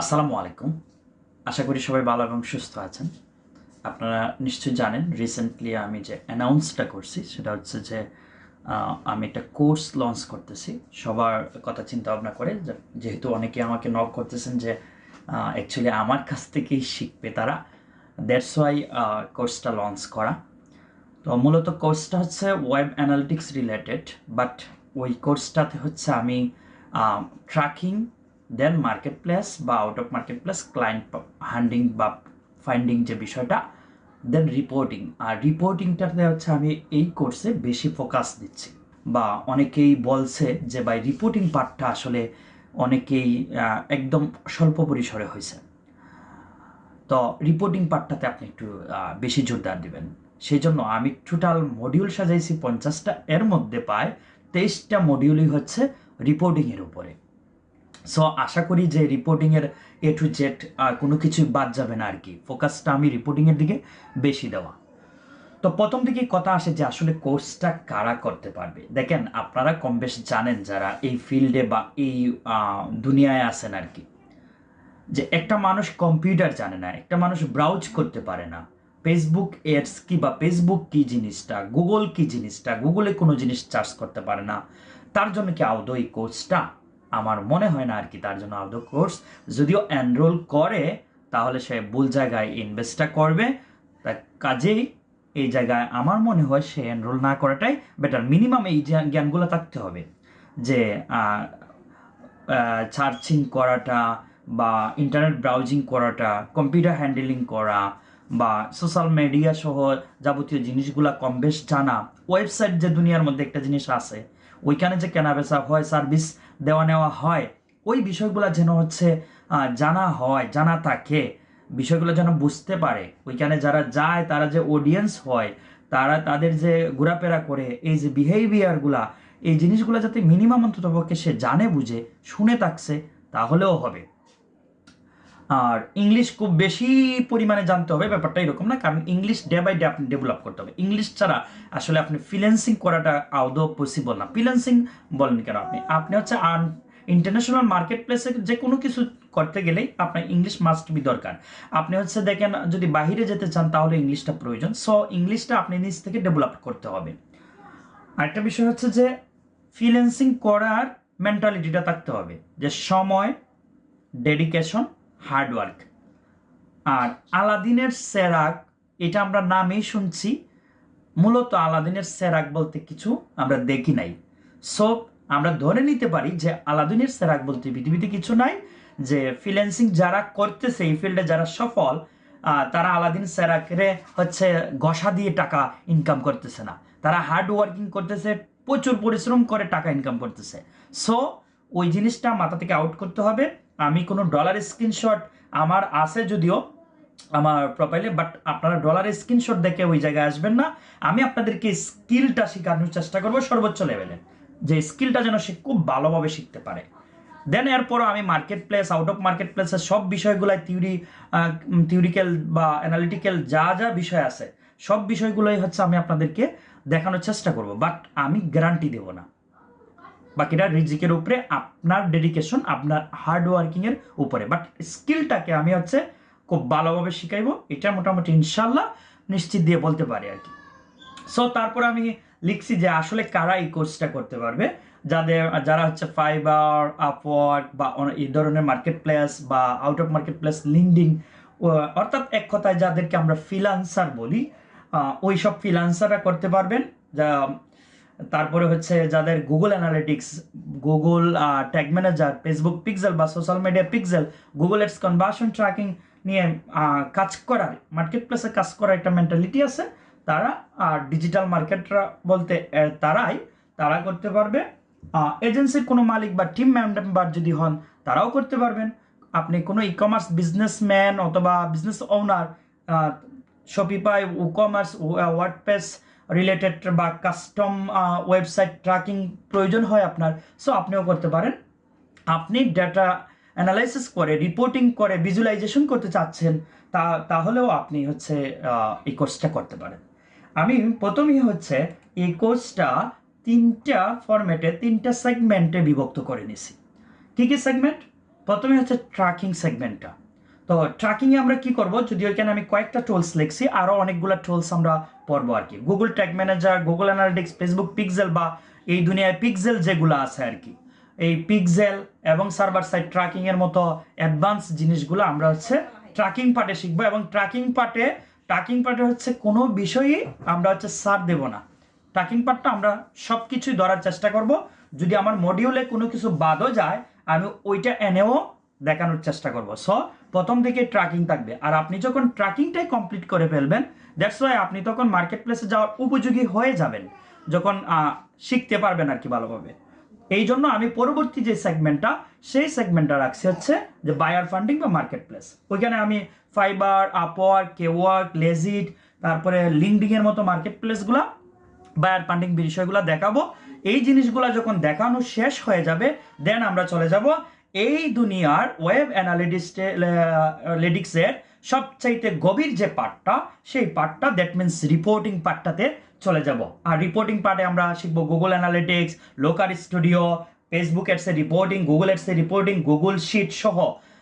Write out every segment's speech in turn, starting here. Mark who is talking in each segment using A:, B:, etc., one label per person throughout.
A: আসসালামু আলাইকুম। আশা করি সবাই ভালো এবং সুস্থ আছেন। আপনারা নিশ্চয়ই জানেন রিসেন্টলি আমি যে অ্যানাউন্সটা করছি, সেটা হচ্ছে যে আমি একটা কোর্স লঞ্চ করতেছি। সবার কথা চিন্তা ভাবনা করে যেহেতু অনেকে আমাকে নক করতেছেন যে অ্যাকচুয়ালি আমার কাছ থেকেই শিখবে তারা দ্যাটস ওয়াই কোর্সটা লঞ্চ করা। তো মূলত কোর্সটা হচ্ছে ওয়েব অ্যানালিটিক্স রিলেটেড বাট ওই কোর্সটাতে হচ্ছে আমি ট্র্যাকিং দেন মার্কেট প্লেস বা out of market place client hunting বা ফাইন্ডিং যে বিষয়টা দেন রিপোর্টিং আর রিপোর্টিংটাতে হচ্ছে আমি এই কোর্সে বেশি ফোকাস দিচ্ছি। বা অনেকেই বলছে যে ভাই রিপোর্টিং পার্টটা আসলে অনেকেই একদম স্বল্প পরিসরে হয়েছে। তো রিপোর্টিং পার্টটাতে আপনি একটু বেশি জোরদার দিবেন। সেই জন্য আমি টোটাল মডিউল সাজাইছি পঞ্চাশটা। এর মধ্যে পায় তেইশটা মডিউলই হচ্ছে রিপোর্টিংয়ের উপরে। সো আশা করি যে রিপোর্টিংয়ের এ টু জেড কোনো কিছুই বাদ যাবে না আর কি ফোকাসটা আমি রিপোর্টিংয়ের দিকে বেশি দেওয়া। তো প্রথম দিকে কথা আসে যে আসলে কোর্সটা কারা করতে পারবে? দেখেন, আপনারা কম বেশ জানেন যারা এই ফিল্ডে বা এই দুনিয়ায় আছেন আর কি যে একটা মানুষ কম্পিউটার জানে না, একটা মানুষ ব্রাউজ করতে পারে না। ফেসবুক এডস কি বা ফেসবুক কি জিনিসটা গুগল কি জিনিসটা গুগলে কোনো জিনিস চার্জ করতে পারে না। তার জন্য কি আদৌ এই কোর্সটা আমার মনে হয় না আর কি, তার জন্য আদৌ কোর্স যদিও এনরোল করে, তাহলে সে ভুল জায়গায় ইনভেস্টটা করবে। তা কাজেই এই জায়গায় আমার মনে হয় সে এনরোল না করাটাই বেটার মিনিমাম এই জ্ঞানগুলো থাকতে হবে। যে সার্চিং করাটা বা ইন্টারনেট ব্রাউজিং করাটা কম্পিউটার হ্যান্ডেলিং করা বা সোশ্যাল মিডিয়া সহ যাবতীয় জিনিসগুলা কম বেশ জানা। ওয়েবসাইট যে দুনিয়ার মধ্যে একটা জিনিস আছে ওইখানে যে কেনা বেচা হয়, সার্ভিস দেওয়া নেওয়া হয়, ওই বিষয়গুলো যেন হচ্ছে জানা হয়, জানা থাকে, বিষয়গুলো যেন বুঝতে পারে। ওইখানে যারা যায়, তারা যে অডিয়েন্স হয়, তারা তাদের যে ঘোরাফেরা করে, এই যে বিহেভিয়ারগুলা এই জিনিসগুলো যাতে মিনিমাম অন্তত পক্ষে সে জানে, বুঝে, শুনে থাকছে, তাহলেও হবে। আর ইংলিশ খুব বেশি পরিমাণে জানতে হবে, ব্যাপারটা এরকম না, কারণ ইংলিশ ডে বাই ডে আপনি ডেভেলপ করতে হবে। ইংলিশ ছাড়া আসলে আপনি ফ্রিল্যান্সিং করাটা আদৌ পসিবল না। ফ্রিল্যান্সিং বলেন কেন আপনি? আপনি হচ্ছে আন ইন্টারন্যাশনাল মার্কেট প্লেসে যে কোনো কিছু করতে গেলেই আপনার ইংলিশ মাস্ট বি দরকার। আপনি হচ্ছে দেখেন, যদি বাইরে যেতে চান তাহলে ইংলিশটা প্রয়োজন। সো ইংলিশটা আপনি নিজ থেকে ডেভেলপ করতে হবে। আরেকটা বিষয় হচ্ছে যে ফ্রিল্যান্সিং করার মেন্টালিটিটা থাকতে হবে। যে সময় ডেডিকেশন হার্ডওয়ার্ক আর আলাদিনের সেরাক এটা আমরা নামেই শুনছি। মূলত আলাদিনের সেরাক বলতে কিছু আমরা দেখি নাই। সো আমরা ধরে নিতে পারি যে আলাদিনের সেরাক বলতে পৃথিবীতে কিছু নাই, যে ফ্রিল্যান্সিং যারা করতেছে, এই ফিল্ডে যারা সফল তারা আলাদিন সেরাকের হচ্ছে ঘষা দিয়ে টাকা ইনকাম করতেছে না। তারা হার্ড ওয়ার্কিং করতেছে, প্রচুর পরিশ্রম করে টাকা ইনকাম করতেছে। সো ওই জিনিসটা মাথা থেকে আউট করতে হবে। আমি কোনো ডলার স্ক্রিনশট আমার আছে যদিও আমার প্রোফাইলে বাট আপনারা ডলার স্ক্রিনশট দেখে ওই জায়গায় আসবেন না। আমি আপনাদেরকে স্কিলটা শেখানোর চেষ্টা করব সর্বোচ্চ লেভেলে যে স্কিলটা যেন সে খুব ভালোভাবে শিখতে পারে। দেন এরপরও আমি market place out of market প্লেসের সব বিষয়গুলাই থিওরি থিওরিক্যাল বা অ্যানালিটিক্যাল যা যা বিষয় আছে, সব বিষয়গুলোই হচ্ছে আমি আপনাদেরকে দেখানোর চেষ্টা করব। বাট আমি গ্যারান্টি দেবো না। বাকিটা রিজিকের উপরে আপনার ডেডিকেশন আপনার হার্ড ওয়ার্কিংয়ের উপরে। বাট স্কিলটাকে আমি হচ্ছে খুব ভালোভাবে শিখাইবো, এটা মোটামুটি ইনশাল্লাহ নিশ্চিত দিয়ে বলতে পারি আর কি। সো তারপর আমি লিখছি যে আসলে কারা এই কোর্সটা করতে পারবে? যাদের, যারা হচ্ছে ফাইবার আপওয়ার্ক বা এই ধরনের মার্কেট প্লেস বা out of market place LinkedIn অর্থাৎ এক কথায় যাদেরকে আমরা ফ্রিলান্সার বলি ওই সব ফ্রিলান্সাররা করতে পারবেন। যা তারপরে হচ্ছে যাদের Google analytics Google tag manager Facebook pixel বা social media pixel Google ads conversion tracking নিয়ে কাজ করার মার্কেট প্লেসে কাজ করার একটা মেন্টালিটি আছে। তারা আর ডিজিটাল মার্কেটরা বলতে তারাই, তারা করতে পারবে। এজেন্সির কোনো মালিক বা টিম মেম্বার যদি হন, তারাও করতে পারবেন। আপনি কোনো ই কমার্স বিজনেসম্যান অথবা business owner Shopify e commerce WordPress related বা কাস্টম ওয়েবসাইট ট্র্যাকিং প্রয়োজন হয় আপনার সো আপনিও করতে পারেন। আপনি ডেটা অ্যানালাইসিস করে রিপোর্টিং করে ভিজুয়ালাইজেশন করতে চাচ্ছেন, তা, তাহলেও আপনি হচ্ছে এই কোর্সটা করতে পারেন। আমি প্রথমেই হচ্ছে এই কোর্সটা তিনটা ফরম্যাটে তিনটা সেগমেন্টে বিভক্ত করে নিছি। কী কী সেগমেন্ট প্রথমে হচ্ছে ট্র্যাকিং সেগমেন্টটা তো ট্র্যাকিংয়ে আমরা কি করব? যদি ওইখানে আমি কয়েকটা টুলস লিখছি আরও অনেকগুলো টুলস আমরা পড়ব আর কি। Google tag manager Google analytics Facebook pixel বা এই দুনিয়ায় পিক্সেল যেগুলো আছে আর কি। এই পিক্সেল এবং সার্ভার সাইড ট্র্যাকিংয়ের মতো অ্যাডভান্স জিনিসগুলো আমরা হচ্ছে ট্র্যাকিং পার্টে শিখব এবং ট্র্যাকিং পার্টে ট্র্যাকিং পার্টে হচ্ছে কোনো বিষয়ই আমরা হচ্ছে সার দেব না। ট্র্যাকিং পার্টটা আমরা সব কিছুই ধরার চেষ্টা করব। যদি আমার মডিউলে কোনো কিছু বাদও যায়, আমি ওইটা এনেও দেখানোর চেষ্টা করব। সো প্রথম থেকে ট্র্যাকিং থাকবে। আর আপনি যখন ট্র্যাকিংটাই কমপ্লিট করে ফেলবেন দ্যাটস ওয়াই আপনি তখন মার্কেট প্লেসে যাওয়ার উপযোগী হয়ে যাবেন, যখন শিখতে পারবেন আর কি ভালোভাবে। এই জন্য আমি পরবর্তী যে সেগমেন্টটা সেই সেগমেন্টটা রাখছি হচ্ছে যে বায়ার ফান্ডিং বা মার্কেট প্লেস ওইখানে আমি ফাইবার আপওয়ার্ক কেওয়ার্ক লেজিট তারপরে লিঙ্কডিং এর মতো মার্কেট প্লেসগুলো বায়ার ফান্ডিং বিষয়গুলো দেখাবো। এই জিনিসগুলো যখন দেখানো শেষ হয়ে যাবে দেন আমরা চলে যাব এই দুনিয়ার ওয়েব অ্যানালিটিক্সের সবচাইতে গভীর যে পার্টটা সেই পার্টটা দ্যাট মিনস রিপোর্টিং পার্টটাতে চলে যাব। আর রিপোর্টিং পার্টে আমরা শিখব Google analytics Looker studio Facebook এর রিপোর্টিং গুগল এর রিপোর্টিং গুগল শিট সহ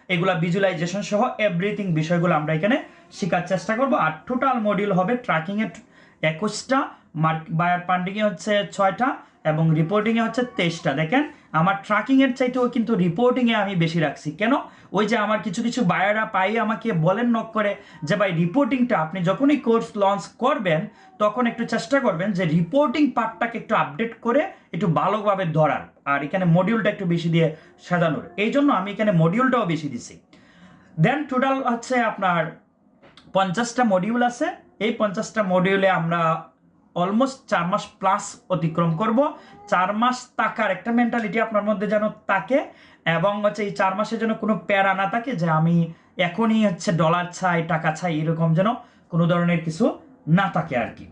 A: এগুলা ভিজুয়ালাইজেশন সহ এভরিথিং বিষয়গুলো আমরা এখানে শেখার চেষ্টা করব। আর টোটাল মডিউল হবে ট্র্যাকিং এর একুশটা মার্ক বায়ার পান্ডিং এ হচ্ছে ছয়টা এবং রিপোর্টিং এ হচ্ছে তেইশটা। দেখেন আমার ট্র্যাকিং এর চাইতেও কিন্তু রিপোর্টিং এ আমি বেশি রাখছি। কেন? ওই যে আমার কিছু কিছু বায়াররা পাই আমাকে বলেন নক করে যে, ভাই রিপোর্টিংটা আপনি যখনই কোর্স লঞ্চ করবেন, তখন একটু চেষ্টা করবেন যে রিপোর্টিং পার্টটাকে একটু আপডেট করে একটু ভালোভাবে ধরার। আর এখানে মডিউলটা একটু বেশি দিয়ে সাজানোর। এই জন্য আমি এখানে মডিউলটাও বেশি দিছি। দেন টোটাল হচ্ছে আপনার পঞ্চাশটা মডিউল আছে। এই পঞ্চাশটা মডিউলে আমরা অলমোস্ট চার মাস প্লাস অতিক্রম করব। চার মাস তাকার একটা মেন্টালিটি আপনার মধ্যে যেন তাকে এবং হচ্ছে এই চার মাসের জন্য কোনো প্যারা না থাকে যে আমি এখনই হচ্ছে ডলার চাই, টাকা চাই, এরকম যেন কোনো ধরনের কিছু না থাকে আর কি।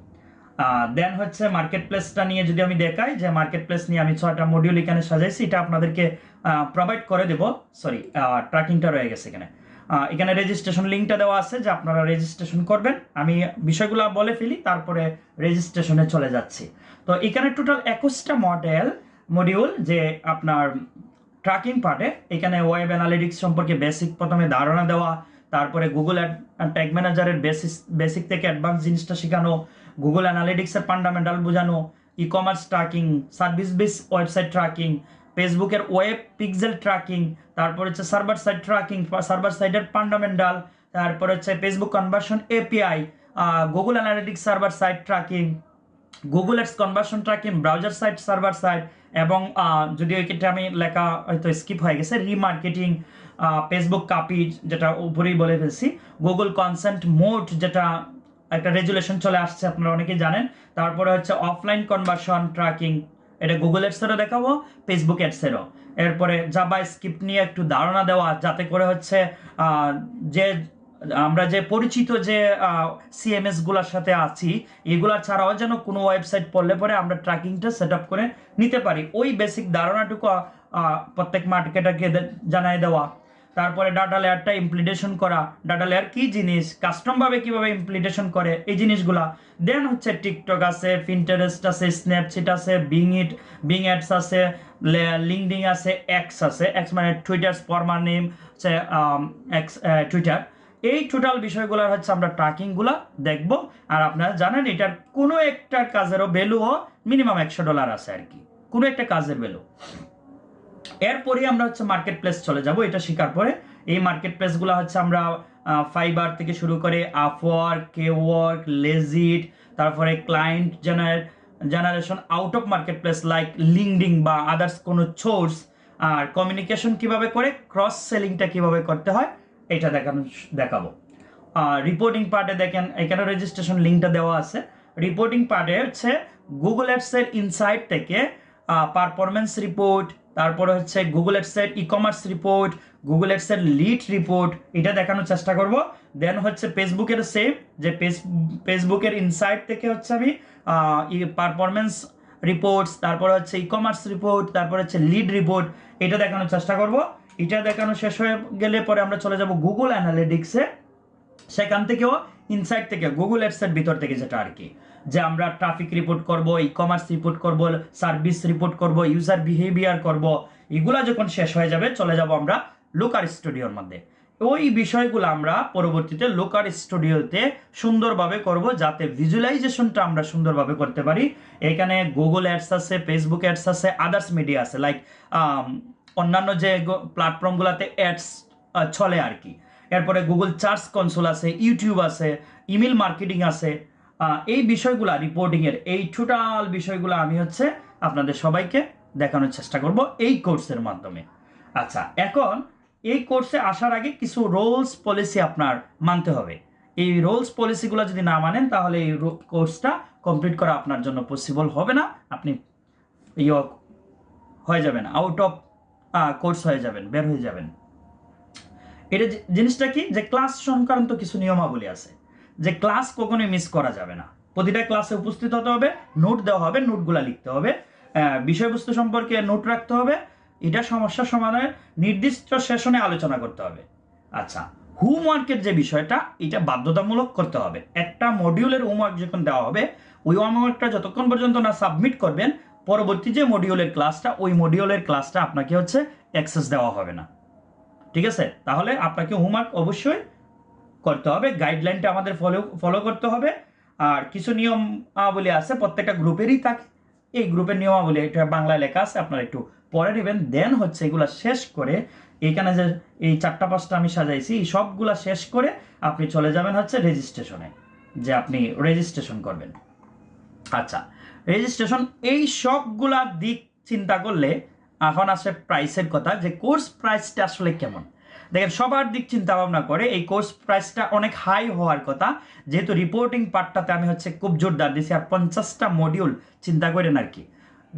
A: দেন হচ্ছে মার্কেট প্লেসটা নিয়ে যদি আমি দেখাই যে মার্কেট প্লেস নিয়ে আমি ছয়টা মডিউল এখানে সাজাইছি, এটা আপনাদেরকে প্রোভাইড করে দেব। সরি ট্র্যাকিংটা রয়ে গেছে এখানে। এখানে রেজিস্ট্রেশন লিঙ্কটা দেওয়া আছে যে আপনারা রেজিস্ট্রেশন করবেন। আমি বিষয়গুলো বলে ফেলি, তারপরে রেজিস্ট্রেশনে চলে যাচ্ছি। তো এখানে টোটাল একুশটা মডেল মডিউল যে আপনার ট্র্যাকিং পার্টে এখানে ওয়েব অ্যানালিটিক্স সম্পর্কে বেসিক প্রথমে ধারণা দেওয়া, তারপরে গুগল ট্যাগ ম্যানেজারের বেসিস বেসিক থেকে অ্যাডভান্স জিনিসটা শেখানো গুগল অ্যানালিটিক্সের ফান্ডামেন্টাল বোঝানো e commerce tracking service base website tracking ফেসবুকের ওয়েব পিক্সেল ট্র্যাকিং তারপর হচ্ছে সার্ভার সাইড ট্র্যাকিং সার্ভার সাইডের ফান্ডামেন্টাল তারপর হচ্ছে Facebook conversion API Google analytics server side tracking Google ads conversion tracking browser site server site এবং ah, যদিও এক্ষেত্রে আমি লেখা হয়তো স্কিপ হয়ে গেছে রিমার্কেটিং ফেসবুক কাপি যেটা উপরেই বলে ফেলছি গুগল কনসেন্ট মোড যেটা একটা রেজুলেশন চলে আসছে আপনারা অনেকেই জানেন তারপরে হচ্ছে অফলাইন কনভার্সন ট্র্যাকিং এটা গুগল অ্যাডসেরও দেখাবো ফেসবুক অ্যাডসেরও এরপরে জাবা স্ক্রিপ্ট নিয়ে একটু ধারণা দেওয়া, যাতে করে হচ্ছে যে, আমরা যে পরিচিত যে সিএমএসগুলোর সাথে আছি এগুলা ছাড়াও যেন কোনো ওয়েবসাইট পড়লে পরে আমরা ট্র্যাকিংটা সেট আপ করে নিতে পারি। ওই বেসিক ধারণাটুকু প্রত্যেক মার্কেটারকে জানাই দেওয়া। তারপরে ডাটা লেয়ারটা ইমপ্লিটেশন করা ডাটা লেয়ার কি জিনিস কাস্টম ভাবে কীভাবে ইমপ্লিটেশন করে, এই জিনিসগুলা। দেন হচ্ছে টিকটক আছে ফিন্টারেস্ট আছে স্ন্যাপচিট আছে বিং ইট বিং অ্যাডস আছে লিঙ্কডিং আছে এক্স আছে এক্স মানে টুইটার ফরমার নেম হচ্ছে এক্স টুইটার এই টোটাল বিষয়গুলোর হচ্ছে আমরা ট্র্যাকিংগুলো দেখব। আর আপনারা জানেন, এটার কোনো একটা কাজেরও ভ্যালুও মিনিমাম একশো ডলার আছে আর কি। কোনো একটা কাজের ভ্যালু এরপরে আমরা হচ্ছে মার্কেট প্লেস চলে যাব, এটা শেখার পরে। এই মার্কেট প্লেসগুলো হচ্ছে আমরা ফাইবার থেকে শুরু করে আপওয়ার্ক কেওয়ার্ক লেজিট তারপরে client generate generation out of market place like LinkedIn বা আদার্স কোনো সোর্স আর কমিউনিকেশন কীভাবে করে ক্রস সেলিংটা কীভাবে করতে হয়, এটা দেখানো, দেখাবো। রিপোর্টিং পার্টে দেখেন এখানে রেজিস্ট্রেশন লিঙ্কটা দেওয়া আছে। রিপোর্টিং পার্টে হচ্ছে গুগল অ্যাডসের ইনসাইট থেকে পারফরমেন্স রিপোর্ট তারপরে হচ্ছে গুগল এর ই কমার্স রিপোর্ট গুগল এর লিড রিপোর্ট এটা দেখানোর চেষ্টা করব। দেন হচ্ছে ফেসবুকের সেম যে ফেসবুকের ইনসাইট থেকে হচ্ছে আমি ই পারফরমেন্স রিপোর্টস তারপরে হচ্ছে ই কমার্স রিপোর্ট তারপরে হচ্ছে লিড রিপোর্ট এটা দেখানোর চেষ্টা করব। এটা দেখানো শেষ হয়ে গেলে পরে আমরা চলে যাব গুগল অ্যানালিটিক্সে সেখান থেকেও ইনসাইট থেকে গুগল এর ভিতর থেকে যেটা আর কি। যে আমরা ট্রাফিক রিপোর্ট করব ই কমার্স রিপোর্ট করব সার্ভিস রিপোর্ট করব ইউজার বিহেভিয়ার করব, এগুলা যখন শেষ হয়ে যাবে, চলে যাব আমরা লুকার স্টুডিওর মধ্যে। ওই বিষয়গুলো আমরা পরবর্তীতে লোকার স্টুডিওতে সুন্দরভাবে করব, যাতে ভিজুয়ালাইজেশনটা আমরা সুন্দরভাবে করতে পারি। এখানে গুগল অ্যাডস আছে ফেসবুক অ্যাডস আছে আদার্স মিডিয়া আছে লাইক অন্যান্য যে প্ল্যাটফর্মগুলোতে অ্যাডস চলে আর কি। এরপরে গুগল চার্জ কনসোল আছে ইউটিউব আছে ইমেল মার্কেটিং আছে এই বিষয়গুলো রিপোর্টিংয়ের এই টোটাল বিষয়গুলো আমি হচ্ছে আপনাদের সবাইকে দেখানোর চেষ্টা করব এই কোর্সের মাধ্যমে। আচ্ছা এখন এই কোর্সে আসার আগে কিছু রোলস পলিসি আপনার মানতে হবে। এই রোলস পলিসিগুলো যদি না মানেন, তাহলে এই কোর্সটা কমপ্লিট করা আপনার জন্য পসিবল হবে না। আপনি ইয়ে হয়ে যাবেন আউট অফ কোর্স হয়ে যাবেন, বের হয়ে যাবেন। এটা জিনিসটা কি? যে ক্লাস সংক্রান্ত কিছু নিয়মাবলী আছে। যে ক্লাস কখনোই মিস করা যাবে না। প্রতিটা ক্লাসে উপস্থিত হতে হবে নোট দেওয়া হবে নোটগুলা লিখতে হবে। বিষয়বস্তু সম্পর্কে নোট রাখতে হবে। এটা সমস্যা সমাধানের নির্দিষ্ট সেশনে আলোচনা করতে হবে। আচ্ছা হোমওয়ার্কের যে বিষয়টা, এটা বাধ্যতামূলক করতে হবে। একটা মডিউলের হোমওয়ার্ক যখন দেওয়া হবে, ওই হোমওয়ার্কটা যতক্ষণ পর্যন্ত না সাবমিট করবেন, পরবর্তী যে মডিউলের ক্লাসটা ওই মডিউলের ক্লাসটা আপনাকে হচ্ছে অ্যাক্সেস দেওয়া হবে না। ঠিক আছে? তাহলে আপনাকে হোমওয়ার্ক অবশ্যই করতে হবে গাইডলাইনটা আমাদের ফলো ফলো করতে হবে। আর কিছু নিয়মাবলী আছে, প্রত্যেকটা গ্রুপেরই থাকে। এই গ্রুপের নিয়মাবলী, এটা বাংলায় লেখা আছে, আপনারা একটু পরে নেবেন। দেন হচ্ছে এগুলা শেষ করে, এইখানে যে এই চারটা পাঁচটা আমি সাজাইছি, এই সবগুলা শেষ করে আপনি চলে যাবেন হচ্ছে রেজিস্ট্রেশনে যে আপনি রেজিস্ট্রেশন করবেন। আচ্ছা রেজিস্ট্রেশন এই সবগুলা দিক চিন্তা করলে এখন আসে প্রাইসের কথা, যে কোর্স প্রাইসটা আসলে কেমন? দেখেন, সবার দিক চিন্তা ভাবনা করে এই কোর্স প্রাইসটা অনেক হাই হওয়ার কথা। যেহেতু রিপোর্টিং পার্টটাতে আমি হচ্ছে খুব জোরদার দিছি আর পঞ্চাশটা মডিউল চিন্তা করেন আর কি।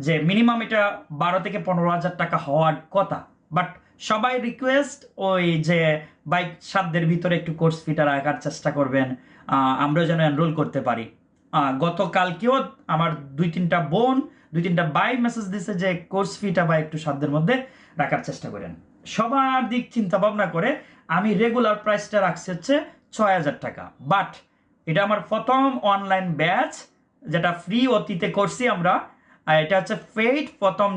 A: যে মিনিমাম এটা বারো থেকে পনেরো হাজার টাকা হওয়ার কথা। বাট সবাই রিকোয়েস্ট ওই যে বাইক সাধ্যের ভিতরে একটু কোর্স ফিটা রাখার চেষ্টা করবেন আমরা যেন এনরোল করতে পারি। গতকালকেও আমার দুই তিনটা বোন, দুই তিনটা বাই মেসেজ দিছে যে কোর্স ফিটা বা একটু সাধ্যের মধ্যে রাখার চেষ্টা করেন। সবার দিক চিন্তা ভাবনা করে আমি রেগুলার প্রাইসটা রাখছি হচ্ছে ছয় হাজার টাকা। বাট এটা আমার প্রথম অনলাইন ব্যাচ যেটা ফ্রি অতীতে করছি আমরা এটা হচ্ছে ফেইড প্রথম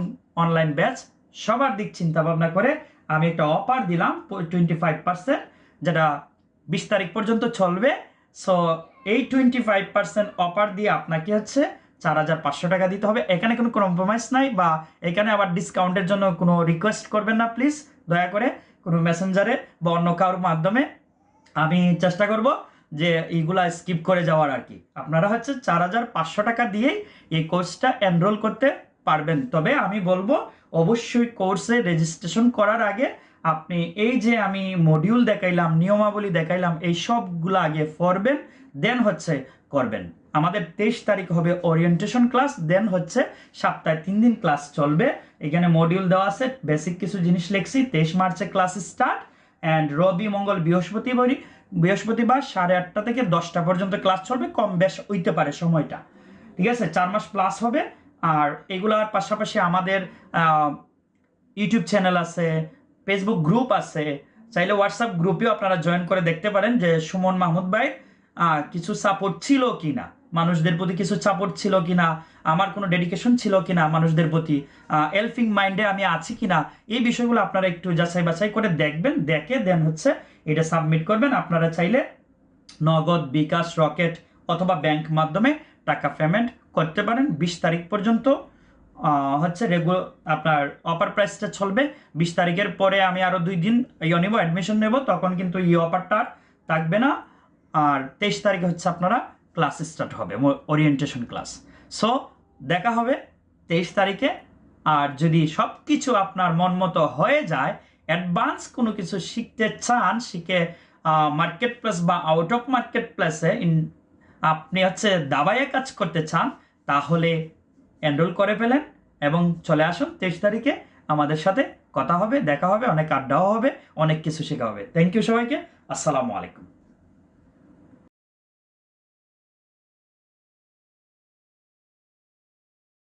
A: অনলাইন ব্যাচ সবার দিক চিন্তা ভাবনা করে আমি একটা অফার দিলাম টোয়েন্টি ফাইভ পার্সেন্ট যেটা বিশ তারিখ পর্যন্ত চলবে। সো এই টোয়েন্টি ফাইভ পার্সেন্ট অফার দিয়ে আপনাকে হচ্ছে চার হাজার পাঁচশো টাকা দিতে হবে। এখানে কোনো কম্প্রোমাইজ নাই বা এখানে আবার ডিসকাউন্টের জন্য কোনো রিকোয়েস্ট করবেন না প্লিজ দয়া করে কোনো মেসেঞ্জারে বা অন্য কারোর মাধ্যমে আমি চেষ্টা করব যে এইগুলা স্কিপ করে যাওয়ার আর কি। আপনারা হচ্ছে চার হাজার পাঁচশো টাকা দিয়েই এই কোর্সটা এনরোল করতে পারবেন। তবে আমি বলব, অবশ্যই কোর্সে রেজিস্ট্রেশন করার আগে আপনি এই যে আমি মডিউল দেখাইলাম, নিয়মাবলী দেখাইলাম, এই সবগুলো আগে পড়বেন দেন হচ্ছে করবেন। আমাদের তেইশ তারিখ হবে ওরিয়েন্টেশন ক্লাস দেন হচ্ছে সপ্তাহে তিন দিন ক্লাস চলবে। এখানে মডিউল দেওয়া আছে বেসিক কিছু জিনিস লিখছি। তেইশ মার্চে ক্লাস স্টার্ট অ্যান্ড রবি, মঙ্গল বৃহস্পতিবার বৃহস্পতিবার সাড়ে আটটা থেকে দশটা পর্যন্ত ক্লাস চলবে। কম বেশ হইতে পারে সময়টা। ঠিক আছে? চার মাস প্লাস হবে। আর এগুলার পাশাপাশি আমাদের ইউটিউব চ্যানেল আছে ফেসবুক গ্রুপ আছে। চাইলে হোয়াটসঅ্যাপ গ্রুপেও আপনারা জয়েন করে দেখতে পারেন যে সুমন মাহমুদ ভাই কিছু সাপোর্ট ছিল কি না মানুষদের প্রতি কিছু সাপোর্ট ছিল কিনা, আমার কোনো ডেডিকেশন ছিল কিনা মানুষদের প্রতি এলফিং মাইন্ডে আমি আছি কিনা, এই বিষয়গুলো আপনারা একটু যাচাই বাছাই করে দেখবেন, দেখে দেন হচ্ছে এটা সাবমিট করবেন। আপনারা চাইলে নগদ, বিকাশ, রকেট অথবা ব্যাংক মাধ্যমে টাকা পেমেন্ট করতে পারেন। বিশ তারিখ পর্যন্ত হচ্ছে রেগুলার আপনার অফার প্রাইসটা চলবে। বিশ তারিখের পরে আমি আরও দুই দিন ইয়ে নেব অ্যাডমিশন নেব, তখন কিন্তু এই অফারটা থাকবে না। আর তেইশ তারিখে হচ্ছে আপনারা ক্লাস স্টার্ট হবে ওরিয়েন্টেশন ক্লাস সো দেখা হবে তেইশ তারিখে, আর যদি সব কিছু আপনার মন মতো হয়ে যায় অ্যাডভান্স কোনো কিছু শিখতে চান, শিখে মার্কেট প্লেস বা আউট অফ মার্কেট প্লেসে আপনি হচ্ছে দাবাইয়ে কাজ করতে চান, তাহলে এনরোল করে ফেলেন এবং চলে আসুন তেইশ তারিখে। আমাদের সাথে কথা হবে, দেখা হবে, অনেক আড্ডাও হবে, অনেক কিছু শেখা হবে। থ্যাংক ইউ সবাইকে, আসসালামু আলাইকুম।